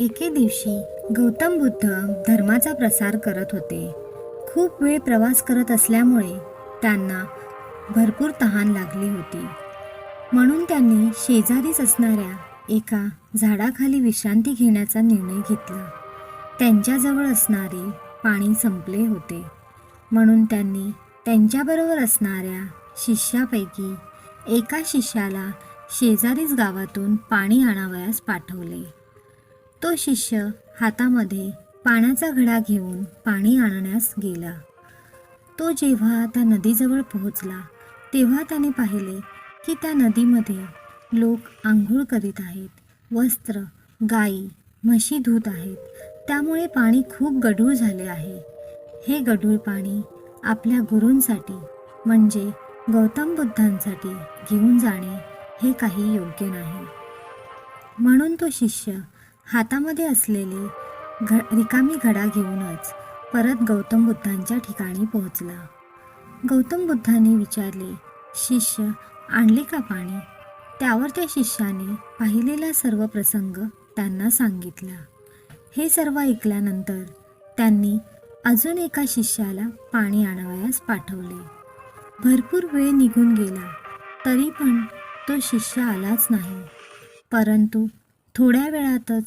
एके दिवशी गौतम बुद्ध धर्माचा प्रसार करत होते. खूप वेळ प्रवास करत असल्यामुळे त्यांना भरपूर तहान लागली होती. म्हणून त्यांनी शेजारीच असणाऱ्या एका झाडाखाली विश्रांती घेण्याचा निर्णय घेतला. त्यांच्याजवळ असणारे पाणी संपले होते. म्हणून त्यांनी त्यांच्याबरोबर असणाऱ्या शिष्यापैकी एका शिष्याला शेजारीच गावातून पाणी आणावयास पाठवले. तो शिष्य हातामध्ये पाण्याचा घडा घेऊन पाणी आणण्यास गेला. तो जेव्हा त्या नदीजवळ पोहोचला तेव्हा त्याने पाहिले की त्या नदीमध्ये लोक आंघोळ करीत आहेत. वस्त्र गाई म्हशी धुत आहेत. त्यामुळे पाणी खूप गढूळ झाले आहे. हे गढूळ पाणी आपल्या गुरूंसाठी म्हणजे गौतम बुद्धांसाठी घेऊन जाणे हे काही योग्य नाही. म्हणून तो शिष्य हातामध्ये असलेली घ रिकामी घडा घेऊनच परत गौतम बुद्धांच्या ठिकाणी पोहोचला. गौतम बुद्धांनी विचारले शिष्य आणले का पाणी? त्यावर त्या शिष्याने पाहिलेला सर्व प्रसंग त्यांना सांगितला. हे सर्व ऐकल्यानंतर त्यांनी अजून एका शिष्याला पाणी आणावयास पाठवले. भरपूर वेळ निघून गेला तरी पण तो शिष्य आलाच नाही. परंतु थोड्या वेळातच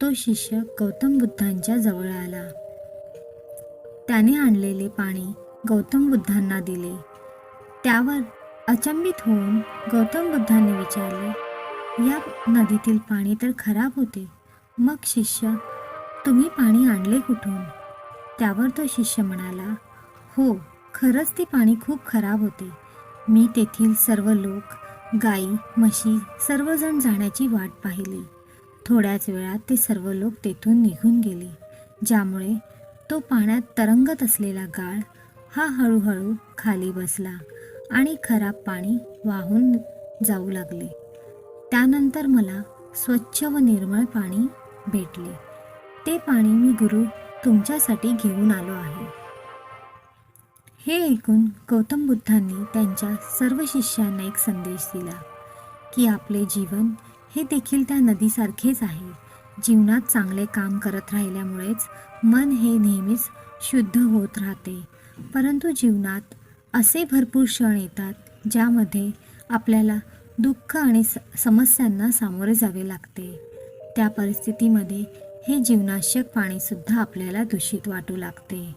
तो शिष्य गौतम बुद्धांच्या जवळ आला. त्याने आणलेले पाणी गौतम बुद्धांना दिले. त्यावर अचंबित होऊन गौतम बुद्धांनी विचारले या नदीतील पाणी तर खराब होते. मग शिष्य तुम्ही पाणी आणले कुठून? त्यावर तो शिष्य म्हणाला हो खरंच ते पाणी खूप खराब होते. मी तेथील सर्व लोक गाई म्हशी सर्वजण जाण्याची वाट पाहिली. थोड्याच वेळात ते सर्व लोक तेथून निघून गेले ज्यामुळे तो पाण्यात तरंगत असलेला गाळ हा हळूहळू खाली बसला आणि खराब पाणी वाहून जाऊ लागले. त्यानंतर मला स्वच्छ व निर्मळ पाणी भेटले. ते पाणी मी गुरु तुमच्यासाठी घेऊन आलो आहे. हे ऐकून गौतम बुद्धांनी त्यांच्या सर्व शिष्यांना एक संदेश दिला की आपले जीवन हे देखील त्या नदीसारखेच आहे. जीवनात चांगले काम करत राहिल्यामुळेच मन हे नेहमीच शुद्ध होत राहते. परंतु जीवनात असे भरपूर क्षण येतात ज्यामध्ये आपल्याला दुःख आणि स समस्यांना सामोरे जावे लागते. त्या परिस्थितीमध्ये हे जीवनाशक पाणीसुद्धा आपल्याला दूषित वाटू लागते.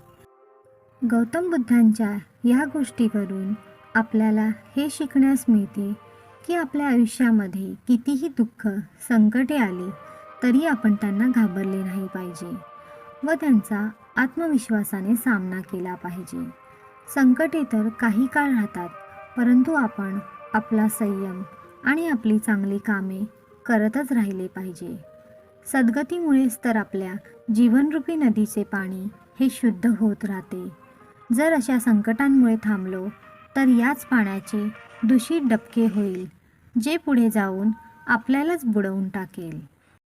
गौतम बुद्धांच्या या गोष्टीवरून आपल्याला हे शिकण्यास मिळते की आपल्या आयुष्यामध्ये कितीही दुःख संकटे आली तरी आपण त्यांना घाबरले नाही पाहिजे व त्यांचा आत्मविश्वासाने सामना केला पाहिजे. संकटे तर काही काळ राहतात परंतु आपण आपला संयम आणि आपली चांगली कामे करतच राहिले पाहिजे. सद्गतीमुळेच तर आपल्या जीवनरूपी नदीचे पाणी हे शुद्ध होत राहते. जर अशा संकटांमुळे थांबलो तर याच पाण्याचे दूषित डबके होईल. जे पुढे जाऊन आपल्यालाच बुडवून टाकेल.